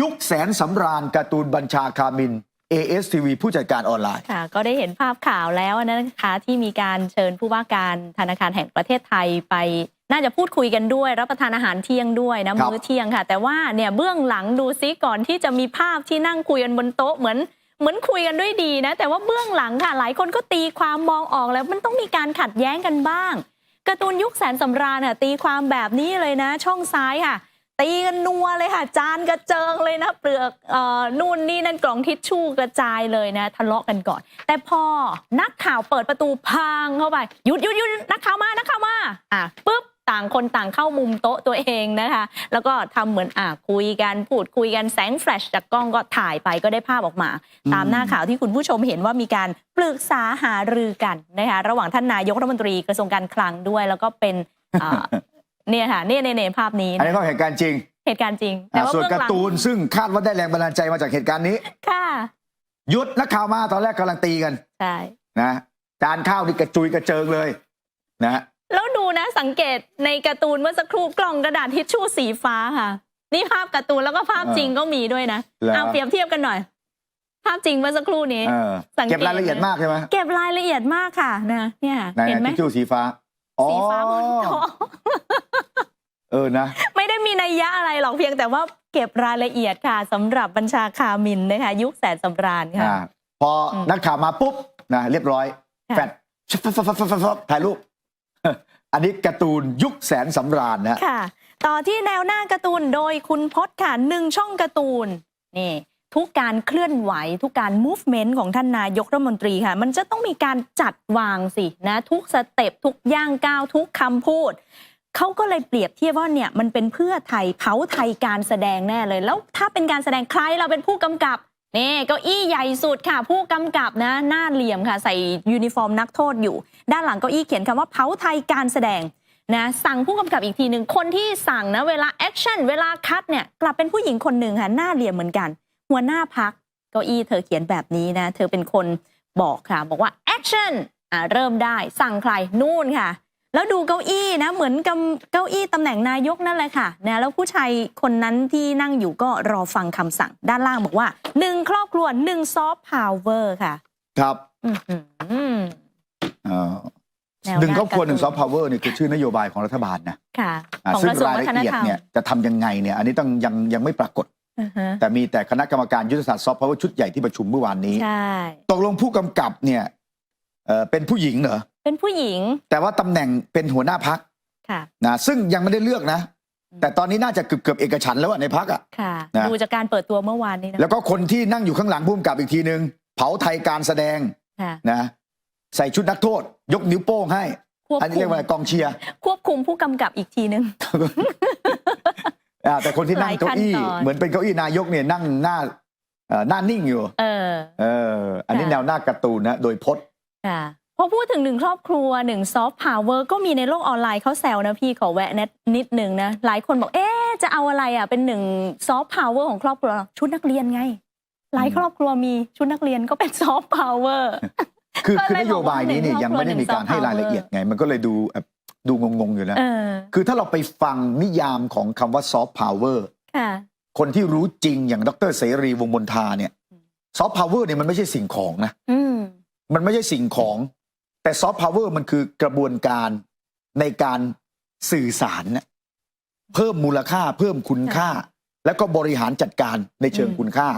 ยุคแสนสำราญการ์ตูนบัญชาคามิน ASTV ผู้จัดการออนไลน์ ค่ะ ก็ได้เห็นภาพข่าวแล้วนะคะที่มีการเชิญผู้ว่าการธนาคารแห่งประเทศไทยไป น่าจะพูดคุยกันด้วย รับประทานอาหารเที่ยงด้วยนะครับมื้อเที่ยงค่ะ แต่ว่าเนี่ยเบื้องหลังดูซิก่อนที่จะมีภาพที่นั่งคุยกันบนโต๊ะเหมือนเหมือนคุยกันด้วยดีนะ แต่ว่าเบื้องหลังค่ะ หลายคนก็ตีความมองออกแล้วมันต้องมีการขัดแย้งกันบ้างการ์ตูนยุคแสนสำราญน่ะตีความแบบนี้เลยนะ ช่องซ้ายค่ะ ตีกันนัวเลยค่ะ จานกระเจิงเลยนะ เปลือกเอ่อนู่นนี่นั่นกล่องทิชชู่กระจายเลยนะ ทะเลาะกันก่อน แต่พอนักข่าวเปิดประตูพังเข้าไปหยุดหยุดหยุดนักข่าวมานักข่าวมาอะปุ๊บต่างคนต่างเข้ามุมโต๊ะตัวเองนะคะ แล้วก็ทำเหมือนอะคุยกันพูดคุยกันแสงแฟลชจากกล้องก็ถ่ายไปก็ได้ภาพออกมาอืมตามหน้าข่าวที่คุณผู้ชมเห็นว่ามีการปรึกษาหารือกันนะคะระหว่างท่านนายกรัฐมนตรีกระทรวงการคลังด้วย แล้วก็เป็นอ่า เนี่ยค่ะเนี่ยเนี่ยเนี่ยภาพนี้อันนี้นะก็เหตุการณ์จริง เหตุการณ์จริง แต่อะว่าส่วนเบื้องการ์หลังตูนซึ่งคาดว่าได้แรงบันดาลใจมาจากเหตุการณ์นี้ ค่ะหยุดนักข่าวมาตอนแรกกำลังตีกัน ใช่ นะจานข้าวนี่กระจุยกระเจิงเลยนะแล้วดูนะสังเกตในการ์ตูนเมื่อสักครู่กล่องกระดาษทิชชู่สีฟ้าค่ะ นี่ภาพการ์ตูนแล้วก็ภาพจริงก็มีด้วยนะแล้วเอาเปรียบเทียบกันหน่อย ภาพจริงเมื่อสักครู่นี้เออสังเกตเก็บรายละเอียดมากใช่ไหมเก็บรายละเอียดมากค่ะนะเนี่ยในเห็นไหมทิชชู่สีฟ้าอ๋อสีฟ้าบนโต๊ะ เออนะ ไม่ได้มีนัยยะอะไรหรอกเพียงแต่ว่าเก็บรายละเอียดค่ะสำหรับบัญชาคามินนะคะ ยุคแสนสำราญค่ะ อ่าพออมนักข่าวมาปุ๊บนะเรียบร้อย ค่ะ แฟดฟับฟับฟับฟับฟับฟับถ่ายรูป อันนี้การ์ตูนยุคแสนสำราญนะค่ะ ต่อที่แนวหน้าการ์ตูนโดยคุณพจน์ค่ะหนึ่งช่องการ์ตูนนี่ทุกการเคลื่อนไหว ทุกการ movement ของท่านนายกรัฐมนตรีค่ะ มันจะต้องมีการจัดวางสินะ ทุกสเต็ปทุกย่างก้าวทุกคำพูด เขาก็เลยเปรียบเทียบว่าเนี่ยมันเป็นเพื่อไทยเผาไทยการแสดงแน่เลย แล้วถ้าเป็นการแสดงใครเราเป็นผู้กำกับนี่เก้าอี้ใหญ่สุดค่ะ ผู้กำกับนะหน้าเหลี่ยมค่ะ ใส่ยูนิฟอร์มนักโทษอยู่ ด้านหลังเก้าอี้เขียนคำว่าเผาไทยการแสดงนะสั่งผู้กำกับอีกทีหนึ่งคนที่สั่งนะเวลาแอคชั่นเวลาคัดเนี่ยกลับเป็นผู้หญิงคนหนึ่งค่ะหน้าเหลี่ยมเหมือนกัน หัวหน้าพักเก้าอี้เธอเขียนแบบนี้นะ เธอเป็นคนบอกค่ะ บอกว่าแอคชั่นอ่าเริ่มได้สั่งใครนู่นค่ะ แล้วดูเก้าอี้นะเหมือนกับเก้าอี้ตำแหน่งนายกนั่นแหละค่ะนะแล้วผู้ชายคนนั้นที่นั่งอยู่ก็รอฟังคำสั่งด้านล่างบอกว่าหนึ่งครอบครัวหนึ่งซอฟต์พาวเวอร์ค่ะ ครับอื้อหือเอ่อแนวหนึ่งครอบครัวหนึ่งซอฟกาต์พาวเวอร์นี่คือชื่อนโยบายของรัฐบาลนะค่ะอ่าของซึ่กงระทรวงรายวัฒละนเอียดธรรมเนี่ยจะทำยังไงเนี่ย อันนี้ต้องยังยังไม่ปรากฏอือฮะแต่มีแต่คณะกรรมการยุทธศาสตร์ซอฟต์พาวเวอร์ชุดใหญ่ที่ประชุมเมื่อวานนี้ใช่ตกลงผู้กำกับเนี่ยเอ่อเป็นผู้หญิงเหรอ เป็นผู้หญิง แต่ว่าตำแหน่งเป็นหัวหน้าพักค่ะนะซึ่งยังไม่ได้เลือกนะ แต่ตอนนี้น่าจะเกือบเกือบๆเอกฉันท์แล้วอะในพักอะ ค่ะ นะ ดูจากการเปิดตัวเมื่อวานนี้นะแล้วก็คนที่นั่งอยู่ข้างหลังผู้กำกับอีกทีนึง เผาไทยการแสดงค่ะนะใส่ชุดนักโทษ ยกนิ้วโป้งให้ ควบอันนี้คุเรียมกว่าอะไรกองเชียร์ ควบคุมผู้กำกับอีกทีนึง อ่าแต่คนที่นั่งหลายเก้าอี้ขั้นตอน เหมือนเป็นเก้าอี้นายกเนี่ยนั่งหน้าเอ่อหน้านิ่งอยู่ เออ เออ อันนี้ค่ะ แนวหน้าการ์ตูนนะโดยพจน์ค่ะ พอพูดถึงหนึ่งครอบครัวหนึ่งซอฟต์พาวเวอร์ก็มีในโลกออนไลน์เขาแซวนะพี่ขอแวะนิดนิดหนึ่งนะหลายคนบอกเอ๊ะจะเอาอะไรอะเป็นหนึ่งซอฟต์พาวเวอร์ของครอบครัว ชุดนักเรียนไง หลายอืมครอบครัวมีชุดนักเรียนก็เป็นซอฟต์พาวเวอร์คือก็คือเลยนโยบายนี้เนี่ยบอกว่ายังไม่ได้มีการหนึ่งให้รายละเอียดไง มันก็เลยดูเอ่อดูงงๆอยู่นะเออคือถ้าเราไปฟังนิยามของคำว่าซอฟต์พาวเวอร์ค่ะคนที่รู้จริงอย่างดรเสรีวงศ์มนทาเนี่ยอืมซอฟต์พาวเวอร์เนี่ยมันไม่ใช่สิ่งของนะอืมมันไม่ใช่สิ่งของ แต่ซอฟต์พาวเวอร์มันคือกระบวนการในการสื่อสารนะเพิ่มมูลค่าเพิ่มคุณค่า แล้วก็บริหารจัดการในเชิงอืมคุณค่า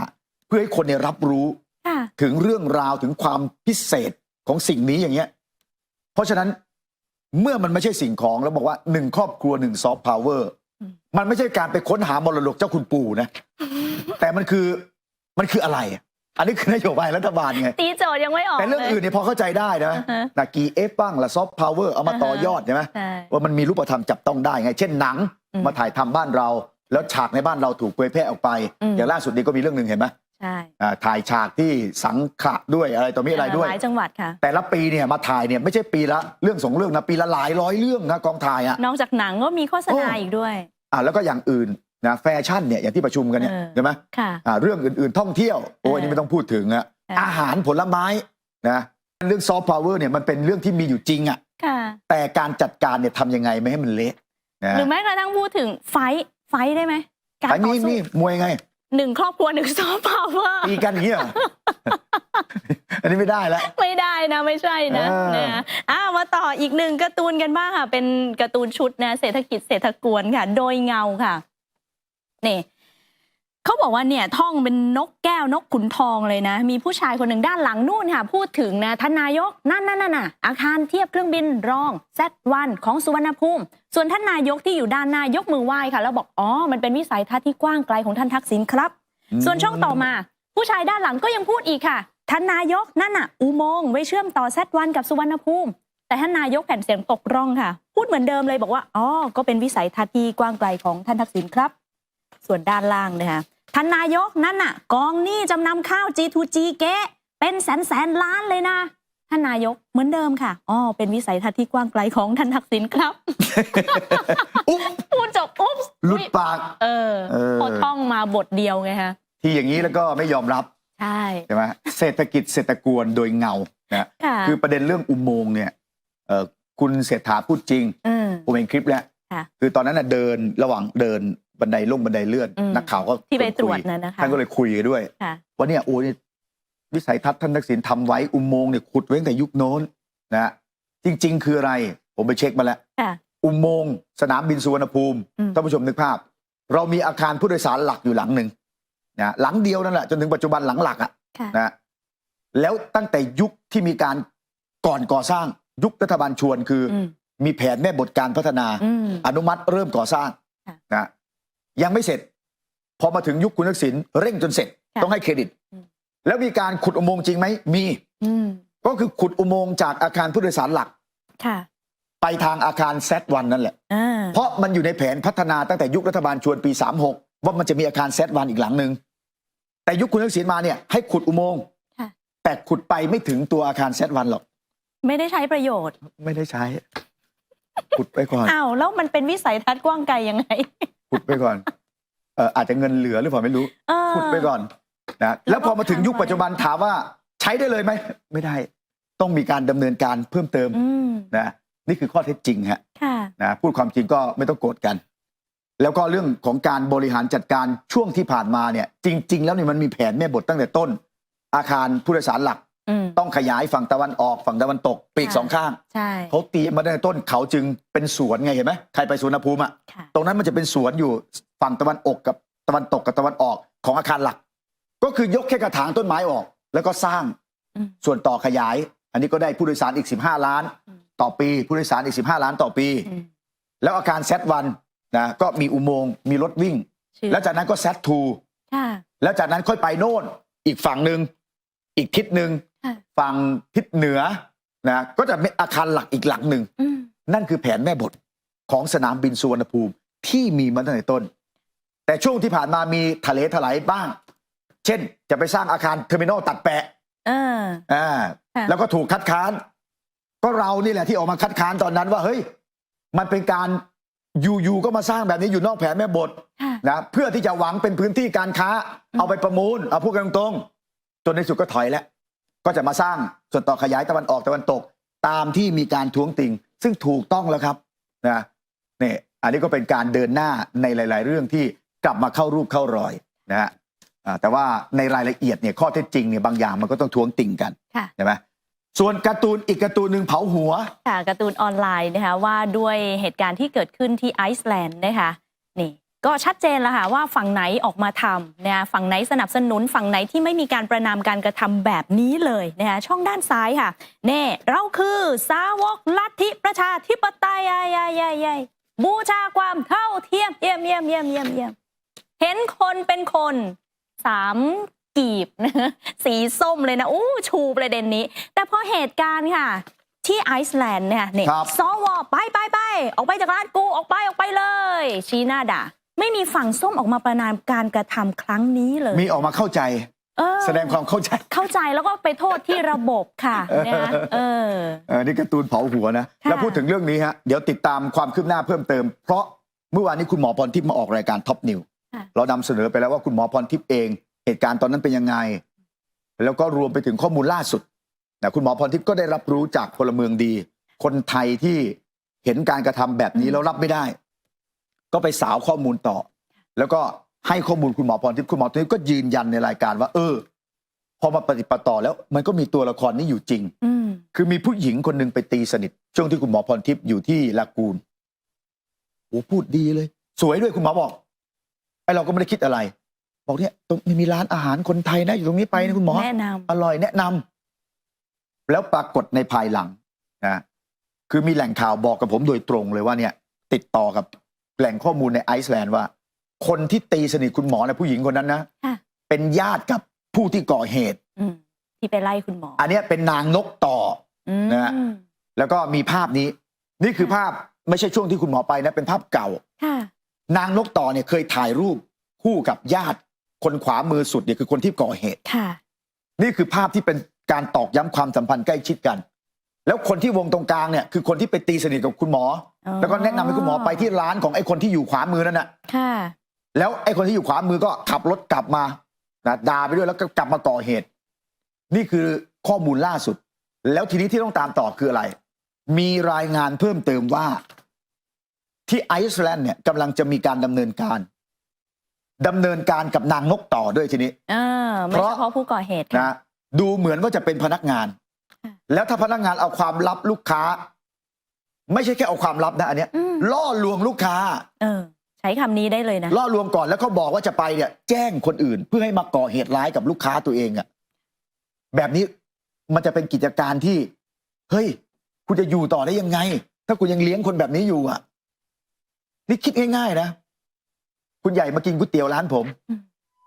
เพื่อให้คนเนี่ยรับรู้ค่ะถึงเรื่องราวถึงความพิเศษของสิ่งนี้อย่างเงี้ย เพราะฉะนั้นเมื่อมันไม่ใช่สิ่งของแล้วบอกว่าหนึ่งครอบครัวหนึ่งซอฟต์พาวเวอร์อืมมันไม่ใช่การไปค้นหามรดกเจ้าคุณปู่นะ แต่มันคือมันคืออะไร อะอันนี้คือนโยบายรัฐบาลไง ตีโจทย์ยังไม่ออกแต่เรื่องลยอื่นเนี่ยพอเข้าใจได้นะอ่าฮะนากีเอฟบ้างละซอฟต์พาวเวอร์เอามาต่อยอดใช่ไหมใช่ว่ามันมีรูปธรรมจับต้องได้ไง เช่นหนังอืมมาถ่ายทำบ้านเรา แล้วฉากในบ้านเราถูกเผยแพร่ออกไปอืมอย่างล่าสุดนี้ก็มีเรื่องหนึ่งเห็นไหมใช่อ่าถ่ายฉากที่สังขะด้วยอะไรต่อมีอะไรด้วยหลายจังหวัดค่ะ แต่ละปีเนี่ยมาถ่ายเนี่ยไม่ใช่ปีละเรื่องสองเรื่องนะปีละหลายร้อยเรื่องนะกองถ่ายอะนอกจากหนังก็มีโฆษณาโอ้อีกด้วยอ่าแล้วก็อย่างอื่น นะแฟชั่นเนี่ยอย่างที่ประชุมกันเนี่ยเออใช่ไหมค่ะอ่าเรื่องอื่นๆท่องเที่ยว โอ้ยเอออันนี้ไม่ต้องพูดถึงอะเออออาหารผลไม้นะเรื่องซอฟต์พาวเวอร์เนี่ยมันเป็นเรื่องที่มีอยู่จริงอะค่ะแต่การจัดการเนี่ยทำยังไงไม่ให้มันเละนะหรือแม้กระทั่งพูดถึงไฟท์ไฟท์ได้ไหมการไอ้ต่อนี่สู้นี่มวยไงหนึ่งครอบครัวหนึ่งซอฟต์พาวเวอร์ตีกันอย่างนี้เหรออันนี้ไม่ได้แล้วไม่ได้นะไม่ใช่นะเออนะอ่ามาต่ออีกหนึ่งการ์ตูนกันบ้างค่ะ เป็นการ์ตูนชุดนะเศรษฐกิจเศรษฐกวนค่ะ โดยเงาค่ะ นี่เขาบอกว่าเนี่ยท่องเป็นนกแก้วนกขุนทองเลยนะ มีผู้ชายคนหนึ่งด้านหลังนู่นค่ะ พูดถึงนะท่านนายกนั่นนั่นน่ะอาคารเทียบเครื่องบินรอง Z1 ของสุวรรณภูมิ ส่วนท่านนายกที่อยู่ด้านหน้ายกมือไหว้ค่ะ แล้วบอกอ๋อมันเป็นวิสัยทัศน์ที่กว้างไกลของท่านทักษิณครับ ส่วนช่องต่อมา ผู้ชายด้านหลังก็ยังพูดอีกค่ะท่านนายกนั่นน่ะ อุโมงค์ไว้เชื่อมต่อแซดวันกับสุวรรณภูมิ แต่ท่านนายกแผ่นเสียงตกร่องค่ะ พูดเหมือนเดิมเลยบอกว่าอ๋อก็เป็นวิสัยทัศน์ที่กว้างไกลของท่านทักษิณครับ ส่วนด้านล่างนะคะท่านนายกนั่นน่ะ กองหนี้จำนำข้าว G2G เก๊เป็นแสนแสนล้านเลยนะท่านนายกเหมือนเดิมค่ะอ๋อเป็นวิสัยทัศน์ที่กว้างไกลของท่านทักษิณครับอุ๊บพูดจบอุ๊บหลุดปากเออเออพอท่องมาบทเดียวไงฮะที่อย่างนี้แล้วก็ไม่ยอมรับใช่ใช่ไหมเศรษฐกิจเศรษฐกวนโดยเงานะค่ะคือประเด็นเรื่องอุโมงค์เนี่ยเอ่อคุณเศรษฐาพูดจริงอืมผมเห็นคลิปแล้วค่ะคือตอนนั้นน่ะเดินระหว่างเดิน บันไดลงบันไดเลื่อน อืมนักข่าวก็ที่ไปตรวจคุยน่ะนะคะ ท่านก็เลยคุยกันด้วย ค่ะ ว่าเนี่ยโอ้ยวิสัยทัศน์ท่านทักษิณทำไว้อุโมงค์เนี่ยขุดไว้ตั้งแต่ยุคโน้นนะฮะจริง ๆ คืออะไร ผมไปเช็คมาแล้ว ค่ะ อุโมงค์สนามบินสุวรรณภูมิอืม ท่านผู้ชมนึกภาพ เรามีอาคารผู้โดยสารหลักอยู่หลังหนึ่งนะหลังเดียวนั่นแหละจนถึงปัจจุบันหลังหลักอะค่ะ นะแล้วตั้งแต่ยุคที่มีการก่อนก่อสร้างยุครัฐบาลชวนคือออืมมีแผนแม่บทการพัฒนา อืม อนุมัติเริ่มก่อสร้างค่ะ นะ ยังไม่เสร็จ พอมาถึงยุคคุณทักษิณเร่งจนเสร็จค่ะต้องให้เครดิตอืมแล้วมีการขุดอุโมงค์จริงไหมมีอืมก็คือขุดอุโมงค์จากอาคารผู้โดยสารหลักค่ะไปทางอาคารแซดวันนั่นแหละอ่าเพราะมันอยู่ในแผนพัฒนาตั้งแต่ยุครัฐบาลชวนปี 36 ว่ามันจะมีอาคารแซดวันอีกหลังหนึ่งแต่ยุคคุณทักษิณมาเนี่ยให้ขุดอุโมงค์ค่ะแต่ขุดไปไม่ถึงตัวอาคารแซดวันหรอก ไม่ได้ใช้ประโยชน์ ไม่ได้ใช้ ขุดไปก่อนอ้าวแล้วมันเป็นวิสัยทัศน์กว้างไกลยังไง ขุดไปก่อนเอออาจจะเงินเหลือหรือเปล่าไม่รู้เออ ขุดไปก่อนนะแล้วพอมาถึงยุคทำไว้ปัจจุบันถามว่าใช้ได้เลยไหมไม่ได้ ต้องมีการดำเนินการเพิ่มเติมอืมนะนี่คือข้อเท็จจริงฮะ ค่ะ นะพูดความจริงก็ไม่ต้องโกรธกัน แล้วก็เรื่องของการบริหารจัดการช่วงที่ผ่านมาเนี่ย จริง ๆ แล้วเนี่ยมันมีแผนแม่บทตั้งแต่ต้น อาคารผู้โดยสารหลัก อืม ต้องขยายฝั่งตะวันออกฝั่งตะวันตกปีกค่ะ สองข้างใช่เขาตีมาตั้งแต่ต้นเขาจึงเป็นสวนไงเห็นไหมใครไปสวนภูมิอะค่ะ ตรงนั้นมันจะเป็นสวนอยู่ฝั่งตะวันออกกับตะวันตกกับตะวันออกของอาคารหลัก ก็คือยกแค่กระถางต้นไม้ออก แล้วก็สร้างอืม ส่วนต่อขยาย อันนี้ก็ได้ผู้โดยสารอีก 15 ล้าน อืม ต่อปี ผู้โดยสารอีก 15 ล้านต่อปี อืมแล้วอาคารแซดวันนะก็มีอุโมงค์มีรถวิ่งชื่อแล้วจากนั้นก็แซดทู ค่ะแล้วจากนั้นค่อยไปโน่นอีกฝั่งหนึ่งอีกทิศหนึ่งค่ะ ฝั่งทิศเหนือนะก็จะเป็นอาคารหลักอีกหลังหนึ่งอืมนั่นคือแผนแม่บทของสนามบินสุวรรณภูมิที่มีมาตั้งแต่ต้น แต่ช่วงที่ผ่านมามีทะเลถลายบ้าง เช่น จะไปสร้างอาคารเทอร์มินอลตัดแปะเอออ่าค่ะแล้วก็ถูกคัดค้าน ก็เรานี่แหละที่ออกมาคัดค้านตอนนั้นว่าเฮ้ย มันเป็นการอยู่ๆก็มาสร้างแบบนี้อยู่นอกแผนแม่บทค่ะนะเพื่อที่จะหวังเป็นพื้นที่การค้าอืมเอาไปประมูลเอาพูดกันตรงๆจนในสุดก็ถอยแล้ว ก็จะมาสร้างส่วนต่อขยายตะวันออกตะวันตก ตามที่มีการท้วงติง ซึ่งถูกต้องแล้วครับนะนี่อันนี้ก็เป็นการเดินหน้าในหลาย ๆ เรื่องที่กลับมาเข้ารูปเข้ารอยนะฮะอ่าแต่ว่าในรายละเอียดเนี่ยข้อเท็จจริงเนี่ยบางอย่างมันก็ต้องท้วงติงกันค่ะใช่ไหมส่วนการ์ตูนอีกการ์ตูนหนึ่งเผาหัวค่ะการ์ตูนออนไลน์นะคะว่าด้วยเหตุการณ์ที่เกิดขึ้นที่ไอซ์แลนด์นะคะนี่ ก็ชัดเจนแล้วค่ะว่าฝั่งไหนออกมาทำนะคะฝั่งไหนสนับสนุนฝั่งไหนที่ไม่มีการประนามการกระทำแบบนี้เลยนะคะช่องด้านซ้ายค่ะเน่เราคือสาวกลัทธิประชาธิปไตยยยยยยบูชาความเท่าเทียมเยี่ยมเยี่ยมเยี่ยมเยี่ยมเยี่ยมเห็นคนเป็นคนสามกีบนะสีส้มเลยนะอู้ชูประเด็นนี้ แต่พอเหตุการณ์ค่ะที่ไอซ์แลนด์เนี่ยเนี่ยครับสวไปไปไปออกไปจากร้านกูออกไปออกไปเลย ชี้หน้าด่า ไม่มีฝั่งส้มออกมาประนามการกระทำครั้งนี้เลยมีออกมาเข้าใจ เออแสดงความเข้าใจ เข้าใจแล้วก็ไปโทษที่ระบบค่ะนะคะเออ เออนี่การ์ตูนเผาหัวนะ ค่ะ แล้วพูดถึงเรื่องนี้ฮะ เดี๋ยวติดตามความคืบหน้าเพิ่มเติม เพราะเมื่อวานนี้คุณหมอพรทิพย์มาออกรายการท็อปนิว ค่ะ เรานำเสนอไปแล้วว่าคุณหมอพรทิพย์เอง เหตุการณ์ตอนนั้นเป็นยังไง แล้วก็รวมไปถึงข้อมูลล่าสุดนะคุณหมอพรทิพย์ก็ได้รับรู้จากพลเมืองดี คนไทยที่เห็นการกระทำแบบนี้แล้วรับไม่ได้ ก็ไปสาวข้อมูลต่อ แล้วก็ให้ข้อมูลคุณหมอพรทิพย์คุณหมอพรทิพย์ก็ยืนยันในรายการว่า เออ พอมาปฏิปต่อแล้วมันก็มีตัวละครนี้อยู่จริงอืมคือมีผู้หญิงคนหนึ่งไปตีสนิท ช่วงที่คุณหมอพรทิพย์อยู่ที่ลากูนโอ้พูดดีเลย สวยด้วยคุณหมอบอกไอเราก็ไม่ได้คิดอะไร บอกเนี่ยตรงนี้มีร้านอาหารคนไทยนะอยู่ตรงนี้ไปนะคุณหมอแนะนอร่อยแนะนำแล้วปรากฏในภายหลังนะคือมีแหล่งข่าวบอกกับผมโดยตรงเลยว่าเนี่ย ติดต่อกับ แหล่งข้อมูลในไอซ์แลนด์ว่า คนที่ตีสนิทคุณหมอนะผู้หญิงคนนั้นนะำค่ะ เป็นญาติกับผู้ที่ก่อเหตุ อืมที่ไปไล่คุณหมออันเนี้ยเป็นนางนกต่อ อืมนะฮะแล้วก็มีภาพนี้ นี่คือภาพไม่ใช่ช่วงที่คุณหมอไปนะเป็นภาพเก่า ค่ะ นางนกต่อเนี่ยเคยถ่ายรูปคู่กับญาติ คนขวามือสุดเนี่ยคือคนที่ก่อเหตุ ค่ะ นี่คือภาพที่เป็นการตอกย้ำความสัมพันธ์ใกล้ชิดกัน แล้วคนที่วงตรงกลางเนี่ยคือคนที่ไปตีสนิทกับคุณหมออ๋อแล้วก็แนะนำให้คุณหมอไปที่ร้านของไอ้คนที่อยู่ขวามือนั่นน่ะ ค่ะแล้วไอ้คนที่อยู่ขวามือก็ขับรถกลับมานะด่าไปด้วยแล้วก็กลับมาก่อเหตุ นี่คือข้อมูลล่าสุด แล้วทีนี้ที่ต้องตามต่อคืออะไร มีรายงานเพิ่มเติมว่า ที่ไอซ์แลนด์เนี่ยกำลังจะมีการดำเนินการดำเนินการกับนางนกต่อด้วยทีนี้เออไม่เพราะเฉพาะผู้ก่อเหตุค่ะนะดูเหมือนว่าจะเป็นพนักงานค่ะ แล้วถ้าพนักงานเอาความลับลูกค้า ไม่ใช่แค่เอาความลับนะอันเนี้ย อืม ล่อลวงลูกค้า เออ ใช้คำนี้ได้เลยนะ ล่อลวงก่อนแล้วเขาบอกว่าจะไปเนี่ย แจ้งคนอื่น เพื่อให้มาก่อเหตุร้ายกับลูกค้าตัวเองอะแบบนี้มันจะเป็นกิจการที่ เฮ้ย คุณจะอยู่ต่อได้ยังไง ถ้าคุณยังเลี้ยงคนแบบนี้อยู่อะนี่คิดง่ายๆนะ คุณใหญ่มากินก๋วยเตี๋ยวร้านผม อืม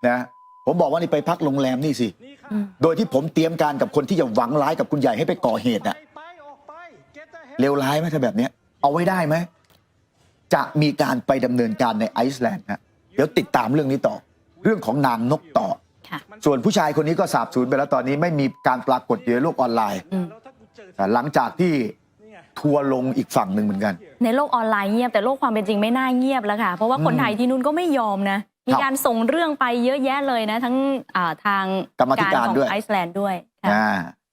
นะ ผมบอกว่านี่ไปพักโรงแรมนี่สิอืมโดยที่ผมเตรียมการกับคนที่จะหวังร้ายกับคุณใหญ่ให้ไปก่อเหตุอะไปออกไป Get the hell เลวร้ายไหมถ้าแบบเนี้ยเอาไว้ได้ไหม จะมีการไปดำเนินการในไอซ์แลนด์ฮะเดี๋ยวติดตามเรื่องนี้ต่อ เรื่องของนางนกต่อค่ะส่วนผู้ชายคนนี้ก็สาบสูญไปแล้วตอนนี้ไม่มีการปรากฏอยู่ในโลกออนไลน์อืมแล้วถ้ากูเจอแต่หลังจากที่นี่ไงทัวร์ลงอีกฝั่งหนึ่งเหมือนกัน ในโลกออนไลน์เงียบแต่โลกความเป็นจริงไม่น่าเงียบแล้วค่ะ เพราะว่าคนอืมไทยที่นู่นก็ไม่ยอมนะ มีครับการส่งเรื่องไปเยอะแยะเลยนะ ทั้งอ่าทางกรรมาธิการของด้วยไอซ์แลนด์ด้วยค่ะอ่า